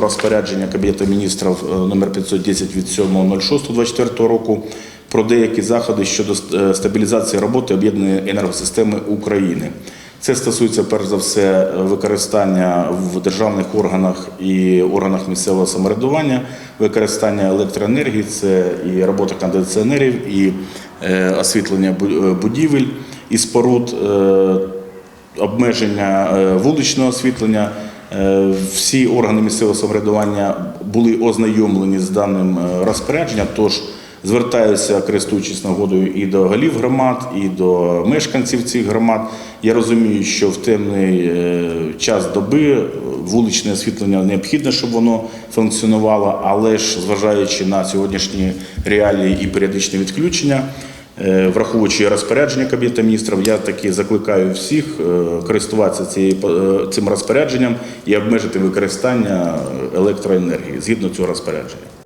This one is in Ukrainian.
Розпорядження Кабінету міністрів е, номер 510 від 7.06.24 року про деякі заходи щодо е, стабілізації роботи об'єднаної енергосистеми України. Це стосується перш за все використання в державних органах і органах місцевого самоврядування, використання електроенергії, це і робота кондиціонерів, і е, освітлення бу- будівель і споруд, обмеження вуличного освітлення. Е, Всі органи місцевого самоврядування були ознайомлені з даним е, розпорядженням. Тож звертаюся, користуючись нагодою, і до голів громад, і до мешканців цих громад. Я розумію, що в темний е, час доби вуличне освітлення необхідне, щоб воно функціонувало, але ж зважаючи на сьогоднішні реалії і періодичні відключення. Е, Враховуючи розпорядження Кабінету міністрів, я таки закликаю всіх е, користуватися е, цим розпорядженням і обмежити використання електроенергії згідно цього розпорядження.